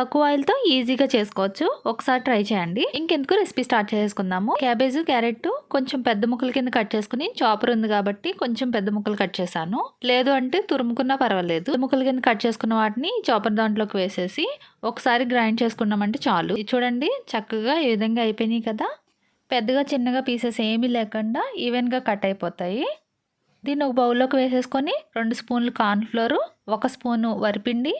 తక్కువ ఆయిల్తో ఈజీగా చేసుకోవచ్చు. ఒకసారి ట్రై చేయండి. ఇంకెందుకు రెసిపీ స్టార్ట్ చేసుకుందాము క్యాబేజ్ క్యారెట్ కొంచెం పెద్ద ముక్కల కింద కట్ చేసుకుని చాపర్ ఉంది కాబట్టి కొంచెం పెద్ద ముక్కలు కట్ చేశాను. లేదు అంటే తురుముకున్నా పర్వాలేదు. ముక్కల కింద కట్ చేసుకున్న వాటిని చాపర్ దాంట్లోకి వేసేసి ఒకసారి గ్రైండ్ చేసుకున్నామంటే చాలు. ఇది చూడండి చక్కగా ఈ విధంగా అయిపోయినాయి కదా. పెద్దగా చిన్నగా పీసెస్ ఏమీ లేకుండా ఈవెన్గా కట్ అయిపోతాయి. దీన్ని ఒక బౌల్లోకి వేసేసుకొని రెండు స్పూన్లు కార్న్ఫ్లోరు ఒక స్పూను వరిపిండి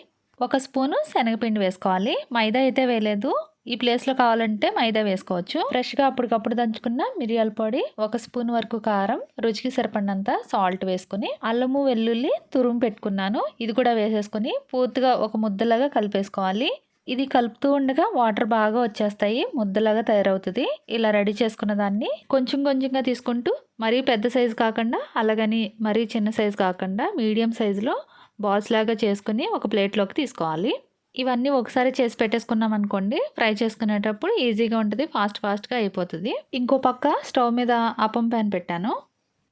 ఒక స్పూను శనగపిండి వేసుకోవాలి. మైదా అయితే వేయలేదు. ఈ ప్లేస్లో కావాలంటే మైదా వేసుకోవచ్చు. ఫ్రెష్గా అప్పటికప్పుడు దంచుకున్న మిరియాల పొడి ఒక స్పూన్ వరకు కారం రుచికి సరిపడినంత సాల్ట్ వేసుకుని అల్లము వెల్లుల్లి తురుము పెట్టుకున్నాను. ఇది కూడా వేసేసుకుని పూర్తిగా ఒక ముద్దలాగా కలిపేసుకోవాలి. ఇది కలుపుతూ ఉండగా వాటర్ బాగా వచ్చేస్తాయి. ముద్దలాగా తయారవుతుంది. ఇలా రెడీ చేసుకున్న దాన్ని కొంచెం కొంచెంగా తీసుకుంటూ మరీ పెద్ద సైజు కాకుండా అలాగని మరీ చిన్న సైజు కాకుండా మీడియం సైజులో బాల్స్ లాగా చేసుకుని ఒక ప్లేట్లోకి తీసుకోవాలి. ఇవన్నీ ఒకసారి చేసి పెట్టేసుకున్నాం అనుకోండి ఫ్రై చేసుకునేటప్పుడు ఈజీగా ఉంటుంది ఫాస్ట్ ఫాస్ట్గా అయిపోతుంది. ఇంకో పక్క స్టవ్ మీద అప్పం ప్యాన్ పెట్టాను.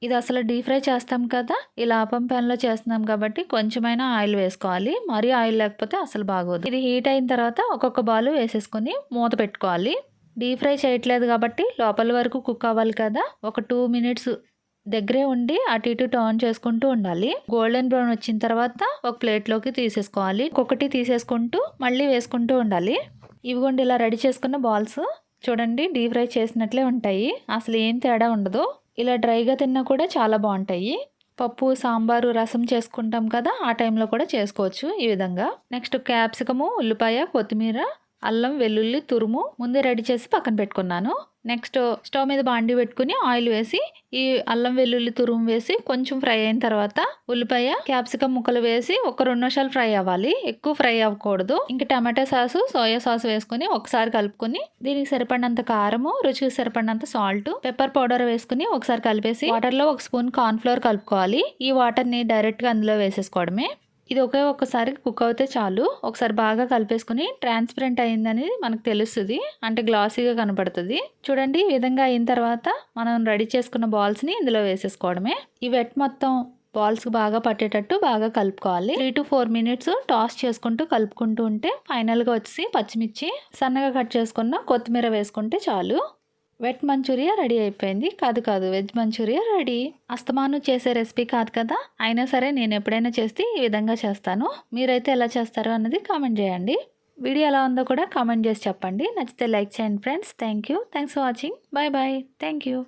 ఇది అసలు డీప్ ఫ్రై చేస్తాం కదా ఇలా అపం ప్యాన్లో చేస్తున్నాం కాబట్టి కొంచెమైనా ఆయిల్ వేసుకోవాలి. మరీ ఆయిల్ లేకపోతే అసలు బాగోదు. ఇది హీట్ అయిన తర్వాత ఒక్కొక్క బాల్ వేసేసుకొని మూత పెట్టుకోవాలి. డీప్ ఫ్రై చేయట్లేదు కాబట్టి లోపల వరకు కుక్ అవ్వాలి కదా ఒక టూ మినిట్స్ దగ్గరే ఉండి అటు ఇటు టర్న్ చేసుకుంటూ ఉండాలి. గోల్డెన్ బ్రౌన్ వచ్చిన తర్వాత ఒక ప్లేట్లోకి తీసేసుకోవాలి. ఒకటి తీసేసుకుంటూ మళ్ళీ వేసుకుంటూ ఉండాలి. ఇవిగోండి ఇలా రెడీ చేసుకున్న బాల్స్ చూడండి డీప్ ఫ్రై చేసినట్లే ఉంటాయి. అసలు ఏం తేడా ఉండదు. ఇలా డ్రైగా తిన్నా కూడా చాలా బాగుంటాయి. పప్పు సాంబారు రసం చేసుకుంటాం కదా ఆ టైంలో కూడా చేసుకోవచ్చు ఈ విధంగా. నెక్స్ట్ క్యాప్సికము ఉల్లిపాయ కొత్తిమీర అల్లం వెల్లుల్లి తురుము ముందే రెడీ చేసి పక్కన పెట్టుకున్నాను. నెక్స్ట్ స్టవ్ మీద బాండి పెట్టుకుని ఆయిల్ వేసి ఈ అల్లం వెల్లుల్లి తురుము వేసి కొంచెం ఫ్రై అయిన తర్వాత ఉల్లిపాయ క్యాప్సికమ్ ముక్కలు వేసి ఒక రెండు నిమిషాలు ఫ్రై అవ్వాలి. ఎక్కువ ఫ్రై అవ్వకూడదు. ఇంకా టమాటా సాసు సోయా సాస్ వేసుకుని ఒకసారి కలుపుకొని దీనికి సరిపడినంత కారము రుచికి సరిపడినంత సాల్ట్ పెప్పర్ పౌడర్ వేసుకుని ఒకసారి కలిపేసి వాటర్లో ఒక స్పూన్ కార్న్ ఫ్లోర్ కలుపుకోవాలి. ఈ వాటర్ని డైరెక్ట్గా అందులో వేసేసుకోవడమే. ఇది ఒకే ఒక్కసారి కుక్ అవుతే చాలు. ఒకసారి బాగా కలిపేసుకుని ట్రాన్స్పరెంట్ అయిందని మనకు తెలుస్తుంది. అంటే గ్లాసీగా కనపడుతుంది. చూడండి ఈ విధంగా అయిన తర్వాత మనం రెడీ చేసుకున్న బాల్స్ని ఇందులో వేసేసుకోవడమే. ఈ వెట్ మొత్తం బాల్స్ బాగా పట్టేటట్టు బాగా కలుపుకోవాలి. Three to four minutes toss చేసుకుంటూ కలుపుకుంటూ ఉంటే ఫైనల్గా వచ్చి పచ్చిమిర్చి సన్నగా కట్ చేసుకున్న కొత్తిమీర వేసుకుంటే చాలు. వెట్ మంచూరియా రెడీ అయిపోయింది. కాదు కాదు వెజ్ మంచూరియా రెడీ. అస్తమాను చేసే రెసిపీ కాదు కదా? అయినా సరే నేను ఎప్పుడైనా చేస్తే ఈ విధంగా చేస్తాను. మీరైతే ఎలా చేస్తారో అన్నది కామెంట్ చేయండి. వీడియో ఎలా ఉందో కూడా కామెంట్ చేసి చెప్పండి. నచ్చితే లైక్ చేయండి friends. Thank you thanks for watching. Bye bye. Thank you